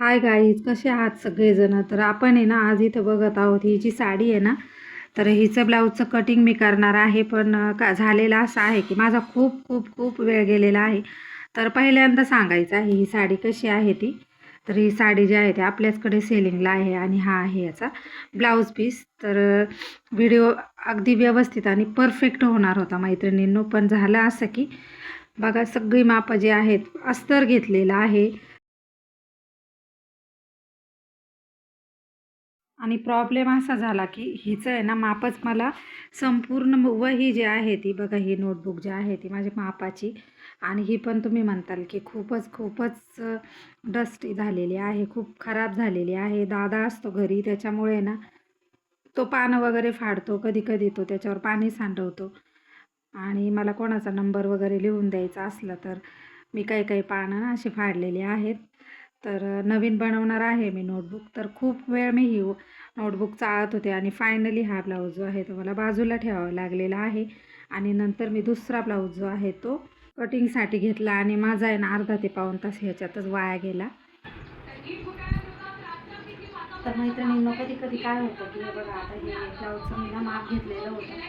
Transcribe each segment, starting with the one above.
Hi guys कसे आहात सगळेजण? तर आपण आहे ना आज इथं बघत आहोत ही जी साडी आहे ना तर हिचं ब्लाऊजचं कटिंग मी करणार आहे पण का झालेलं असं आहे की माझा खूप खूप खूप वेळ गेलेला आहे. तर पहिल्यांदा सांगायचं आहे ही साडी कशी आहे ती? तर ही साडी जी आहे ती आपल्याचकडे सेलिंगला आहे आणि हा आहे याचा ब्लाऊज पीस तर व्हिडिओ अगदी व्यवस्थित आणि परफेक्ट होणार होता मैत्रिणींनो पण झालं असं की बघा सगळी मापं जे आहेत अस्तर घेतलेलं आहे. आणि प्रॉब्लेम असा झाला की हिचं आहे ना मापच मला संपूर्ण वही जी आहे ती बघा ही नोटबुक जी आहे ती माझ्या मापाची. आणि ही पण तुम्ही म्हणताल की खूपच खूपच डस्टी झालेली आहे खूप खराब झालेली आहे. दादा असतो घरी त्याच्यामुळे ना तो पानं वगैरे फाडतो कधी कधी तो त्याच्यावर पाणी सांडवतो. आणि मला कोणाचा नंबर वगैरे लिहून द्यायचा असला तर मी काही काही पानं ना अशी फाडलेली आहेत. तर नवीन बनवणार आहे मी नोटबुक. तर खूप वेळ मी ही नोटबुक चाळत होते आणि फायनली हा ब्लाऊज जो आहे तो मला बाजूला ठेवावा लागलेला आहे. आणि नंतर मी दुसरा ब्लाऊज जो आहे तो कटिंगसाठी घेतला आणि माझा आहे ना अर्धा ते पाऊण तास ह्याच्यातच वाया गेला. तर मैत्रिणींनो कधी कधी काय होतं की हे बघा आता हे ब्लाऊजचं मी ना माप घेतलेलं होतं.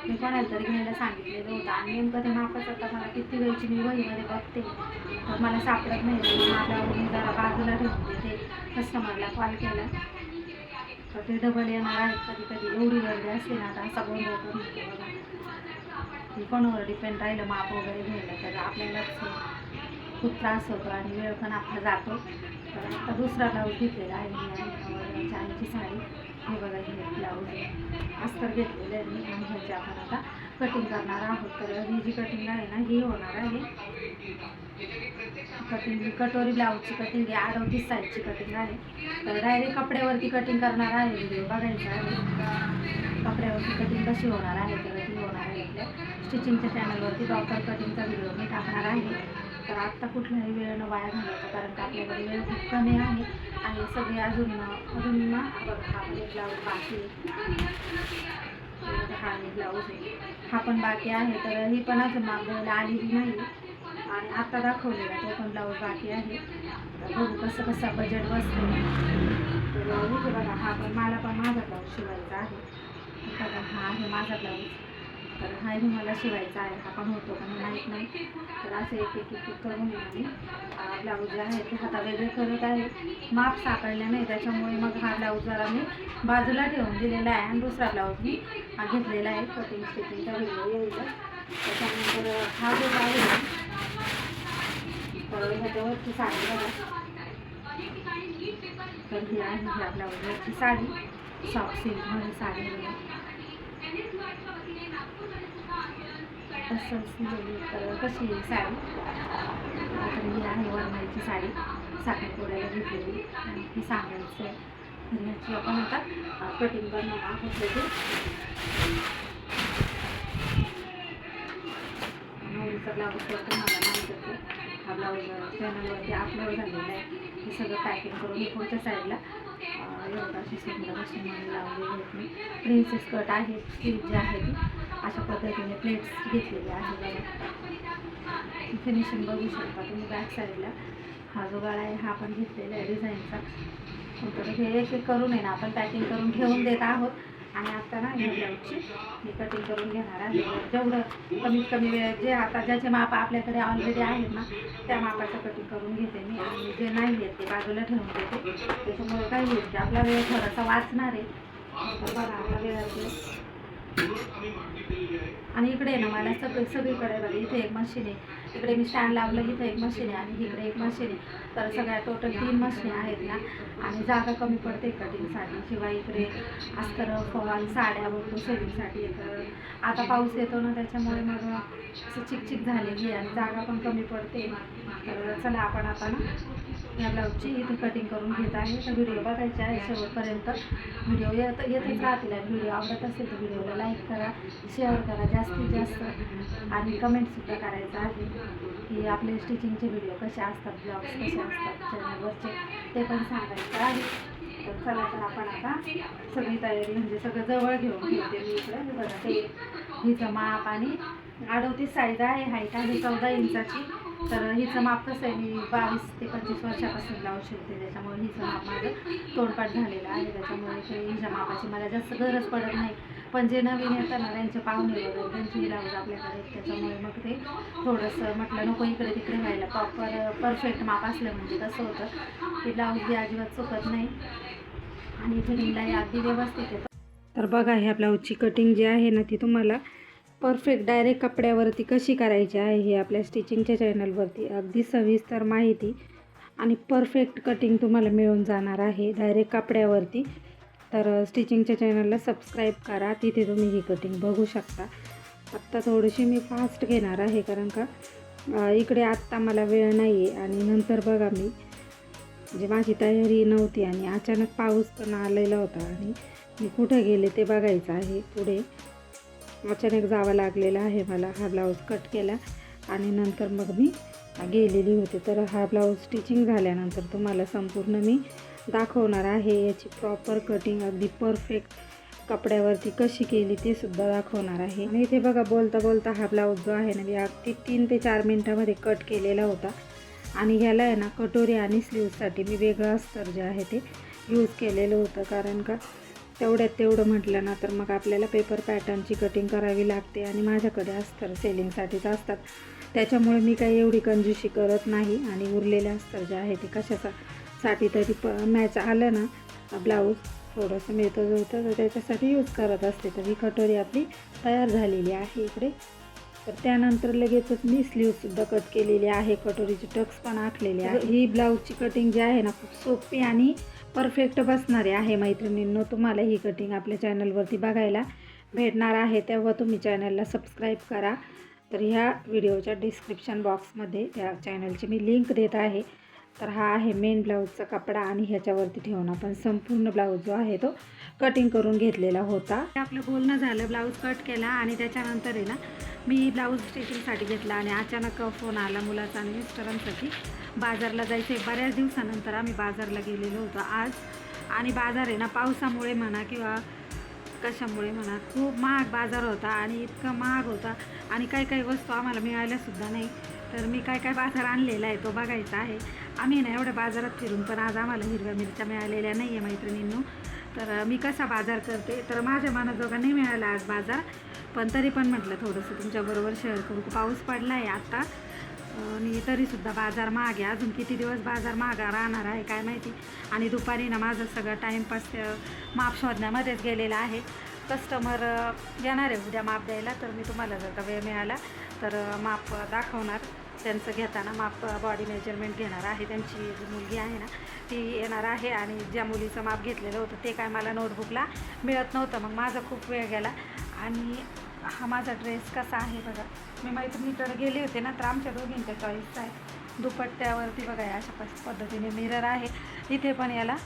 मी कोणाला तरी घ्यायला सांगितलेलं होतं आणि नेमकं ते मापच आता मला किती वेळची मी वहीमध्ये बघते. मला सापडत नाही. माझ्या जरा बाजूला ठेवते ते कस्टमरला कॉल केला. तर ते डबल येणार आहेत कधी कधी. एवढी गर्दी असते ना आता असा गोंधळ करून कोणावर डिपेंड राहिलं माप वगैरे घ्यायला तर आपल्यालाच खूप त्रास होतो आणि वेळ पण आपला जातो. तर आता दुसरा ब्लाऊज घेतलेला आहे मी आणि आईची साडी. हे बघा हे ब्लाऊज अस्तर घेतलेलं आहे मी आणि ह्याची आपण आता कटिंग करणार आहोत. तर ही जी कटिंग आहे ना ही होणार आहे. कटिंग कटोरी ब्लाऊजची कटिंग आहे अडोतीस साईजची कटिंग आहे. तर डायरेक्ट कपड्यावरती कटिंग करणार आहे व्हिडिओ बघायचा आहे. कपड्यावरती कटिंग कशी होणार आहे तर ती होणार आहे आपल्या स्टिचिंगच्या चॅनलवरती प्रॉपर कटिंगचा व्हिडिओ मी टाकणार आहे. तर आत्ता कुठलाही वेळ न वाया घालवायचा कारण का आपल्याकडे वेळ खूप कमी आहे आणि सगळे अजून अजून ना बघा ब्लाऊज बाकी हा आणि ब्लाऊज आहे. हा पण बाकी आहे तर ही पण अजून मागवायला आलेली नाही. आणि आत्ता दाखवलेला तो पण ब्लाऊज बाकी आहे. तर बघू कसं कसं बजेट बसतो तर बघा हा पण मला पण माझा ब्लाऊज शिवायचा आहे. हा आहे माझा ब्लाऊज तर हाही मला शिवायचा आहे. हा पण होतो पण माहीत नाही. तर असं एक एक एक करून मी ब्लाऊज जे आहे ते हाता वेगळे करत आहे. माप सापडले नाही. त्याच्यामुळे मग हा ब्लाऊज जरा मी बाजूला ठेवून दिलेला आहे आणि दुसरा ब्लाऊज मी हा घेतलेला आहे. कटिंग स्टिचिंगचा व्हिडिओ यायचा. त्याच्यानंतर हा जो ब्लाऊज आहे तर ह्याच्यावरची साडी बघा. तर ही आहे ह्या ब्लाऊजवरची साडी. सॉफ्ट सिल्कमध्ये साडी तसंच तर कशी साडी? तर ही आहे वरमाईची साडी. साखरपुड्याला घेतलेली. आणि ती सांगायचं आहे. ह्याची आपण आता कटिंग करणार आहोत लगेच नवरीचा ब्लाऊज तर तुम्हाला माहीतच हा ब्लाऊज पॅनलवरती अपलोड झालेला आहे. हे सगळं पॅकिंग करून पुढच्या साईडला एवढा अशी सुंदर अशी म्हणून लावलेली आहेत मी प्रिन्सेस कट आहे स्लीव जे आहे अशा पद्धतीने प्लेट्स घेतलेले आहे फिनिशिंग बघू शकता तुम्ही बॅक साईडला हा जो गळा आहे हा आपण घेतलेला आहे डिझाईनचा तर हे एक एक करून आहे ना आपण पॅकिंग करून ठेवून देत आहोत. आणि आता ना ह्या ब्लाऊजची मी कटिंग करून घेणार आहे. जेवढं कमीत कमी वेळ जे आता ज्याचे माप आपल्याकडे ऑलरेडी आहेत ना त्या मापाचं कटिंग करून घेते मी. आणि जे नाही येत ते बाजूला ठेवून देते. त्याच्यामुळे काही होईल की आपला वेळ थोडासा वाचणार आहे. तर बघा आपला वेळ आणि इकडे आहे ना मला सगळे सगळीकडे बघा इथे एक मशीन आहे. इकडे मी स्टँड लावलं इथे एक मशीन आहे आणि इकडे एक मशीन आहे. तर सगळ्या टोटल तीन मशीन आहेत ना. आणि जागा कमी पडते कटिंगसाठी शिवाय इकडे अस्तर फॉल साड्या बघतो सेविंगसाठी तर आता पाऊस येतो ना त्याच्यामुळे मग असं चिकचिक झालेली आहे. आणि जागा पण कमी पडते. तर चला आपण आता ना या ब्लाऊजची इथे कटिंग करून घेत आहे. तर व्हिडिओ बघायचे आहे शेवटपर्यंत. व्हिडिओ येत येतच राहतील व्हिडिओ आवडत असेल तर व्हिडिओला लाईक करा शेअर करा जास्तीत जास्त. आणि कमेंटसुद्धा करायचं आहे की आपले स्टिचिंगचे व्हिडिओ कसे असतात ब्लॉग्स कसे असतात चॅनलवरचे ते पण सांगायचं आहे. तर चला तर आपण आता सगळी तयारी म्हणजे सगळं जवळ घेऊन घेते मी इकडे. बघा ते हिचं माप आणि अडवतीस साईज आहे. हाईट आहे चौदा इंचाची. तर हिचं माप कसं आहे? मी बावीस ते पंचवीस वर्षापासून लावू शकते त्याच्यामुळे हिचं माप माझं तोंडपाठ झालेलं आहे. त्याच्यामुळे ते हिच्या मापाची मला जास्त गरज पडत नाही. पण जे नवीन येतं ना त्यांचे पाहुणे वगैरे त्यांची ब्लाऊज आपल्याकडे आहेत. त्याच्यामुळे मग ते थोडंसं म्हटलं नको इकडे तिकडे व्हायला. प्रॉपर परफेक्ट माप असलं म्हणजे कसं होतं की ब्लाऊज बी अजिबात चुकत नाही. आणि फिटिंगलाही अगदी व्यवस्थित येतं. तर बघा हे ब्लाऊजची कटिंग जी आहे ना ती तुम्हाला परफेक्ट डायरेक्ट कपड्यावरती कशी करायची आहे हे आपल्या स्टिचिंगच्या चॅनलवरती अगदी सविस्तर माहिती आणि परफेक्ट कटिंग तुम्हाला मिळून जाणार आहे. डायरेक्ट कपड्यावरती. तर स्टिचिंगच्या चॅनलला सबस्क्राईब करा. तिथे तुम्ही ही कटिंग बघू शकता. आत्ता थोडीशी मी फास्ट घेणार आहे कारण का इकडे आत्ता मला वेळ नाही आहे आणि नंतर बघा मी. म्हणजे माझी तयारी नव्हती आणि अचानक पाऊस पण आलेला होता आणि मी कुठं गेले ते बघायचं आहे पुढे. अचानक जावं लागलेलं आहे मला. हा ब्लाऊज कट केला आणि नंतर मग मी गेलेली होते. तर हा ब्लाऊज स्टिचिंग झाल्यानंतर तुम्हाला संपूर्ण मी दाखवणार आहे. याची प्रॉपर कटिंग अगदी परफेक्ट कपड्यावरती कशी केली ते सुद्धा दाखवणार आहे. आणि इथे बघा बोलता बोलता हा ब्लाऊज जो आहे ना मी अगदी तीन ते चार मिनटामध्ये कट केलेला होता. आणि ह्याला आहे ना कटोरी आणि स्लीवसाठी मी वेगळं अस्तर जे आहे ते यूज केलेलं होतं. कारण का तेवढ्यात तेवढं म्हटलं ना तर मग आपल्याला पेपर पॅटर्नची कटिंग करावी लागते आणि माझ्याकडे अस्तर सेलिंगसाठीच असतात. त्याच्यामुळे मी काही एवढी कंजूशी करत नाही आणि उरलेले अस्तर जे आहे ते कशाचा साठी तरी प मॅच आलं ना ब्लाऊज थोडंसं मिळतं जुळतं तर त्याच्यासाठी यूज करत असते. तर ही कटोरी आपली तयार झालेली आहे इकडे. तर त्यानंतर लगेचच मी स्लीवसुद्धा कट केलेली आहे. कटोरीचे टक्स पण आखलेले आहे. ही ब्लाऊजची कटिंग जी आहे ना खूप सोपी आणि परफेक्ट बसणारी आहे मैत्रिणींनो. तुम्हाला ही कटिंग आपल्या चॅनलवरती बघायला भेटणार आहे. तेव्हा तुम्ही चॅनलला सबस्क्राईब करा. तर ह्या व्हिडिओच्या डिस्क्रिप्शन बॉक्समध्ये त्या चॅनलची मी लिंक देत आहे. तर हा आहे मेन ब्लाऊजचा कपडा आणि ह्याच्यावरती ठेवून आपण संपूर्ण ब्लाऊज जो आहे तो कटिंग करून घेतलेला होता. आपलं बोलणं झालं ब्लाऊज कट केला आणि त्याच्यानंतर आहे ना मी ब्लाऊज स्टिचिंगसाठी घेतला आणि अचानक फोन आला मुलाचा आणि मिस्टरांसाठी. बाजारला जायचं आहे बऱ्याच दिवसानंतर आम्ही बाजारला गेलेलो होतो आज. आणि बाजार आहे ना पावसामुळे म्हणा किंवा कशामुळे म्हणा खूप महाग बाजार होता आणि इतका महाग होता. आणि काही काही वस्तू आम्हाला मिळाल्यासुद्धा नाही. तर मी काय काय बाजार आणलेला आहे तो बघायचा आहे. आम्ही ना एवढ्या बाजारात फिरून पण आज आम्हाला हिरव्या मिरच्या मिळालेल्या नाही आहे मैत्रिणींनो. तर मी कसा बाजार करते? तर माझ्या मनाजोगा नाही मिळाला आज बाजार. पण तरी पण म्हटलं थोडंसं तुमच्याबरोबर शेअर करू. पाऊस पडला आहे आत्ता आणि तरीसुद्धा बाजार मागे. अजून किती दिवस बाजार मागा राहणार आहे काय माहिती? आणि दुपारी ना माझं सगळं टाईमपास माप शोधण्यामध्येच गेलेलं आहे. कस्टमर येणार आहे उद्या माप द्यायला तर मी तुम्हाला जर का वेळ मिळाला तर माप दाखवणार. त्यांचं घेताना माप बॉडी मेजरमेंट घेणार आहे. त्यांची जी मुलगी आहे ना ती येणार आहे आणि ज्या मुलीचं माप घेतलेलं होतं ते काय मला नोटबुकला मिळत नव्हतं. मग माझा खूप वेळ गेला. आणि हा माझा ड्रेस कसा आहे बघा. मी मैत्रिणीकडे गेले होते ना तर आमच्या दोघींच्या चॉईसचा आहे दुपट्ट्यावरती बघा अशा पस- पद्धतीने मिरर आहे. इथे पण याला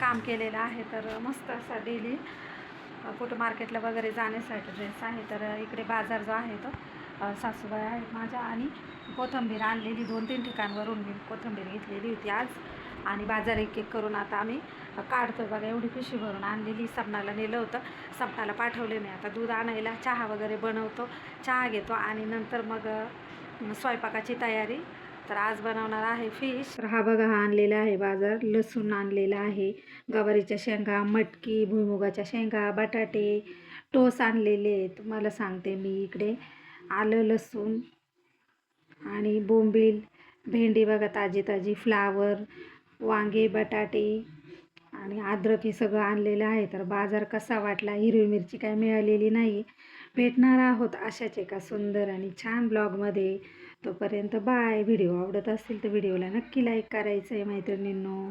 काम केलेलं आहे. तर मस्त असा डेली कुठं मार्केटला वगैरे जाण्यासाठी ड्रेस आहे. तर इकडे बाजार जो आहे तो सासूबाई आहेत माझ्या आणि कोथंबीर आणलेली दोन तीन ठिकाणवरून मी कोथंबीर घेतलेली होती आज. आणि बाजार एक एक करून आता आम्ही काढतो बघा एवढी पिशवी भरून आणलेली सपनाला नेलं होतं. सपनाला पाठवले नाही आता दूध आणायला. चहा वगैरे बनवतो चहा घेतो आणि नंतर मग स्वयंपाकाची तयारी. तर आज बनवणार आहे फिश. तर हा बघा हा आणलेला आहे बाजार. लसूण आणलेला आहे गवारीच्या शेंगा मटकी भुईमुगाच्या शेंगा बटाटे टोस आणलेले आहेत. तुम्हाला सांगते मी इकडे. आलं लसूण आणि बोंबील भेंडी बघा ताजी ताजी फ्लावर वांगे बटाटे. आणि अद्रक हे सगळं आणलेलं आहे. तर बाजार कसा वाटला? हिरवी मिरची काय मिळालेली नाही. भेटणार आहोत अशाच एका सुंदर आणि छान ब्लॉगमध्ये. तोपर्यंत बाय. व्हिडिओ आवडत असेल तर व्हिडिओला नक्की लाईक करायचं आहे मैत्रिणींनो.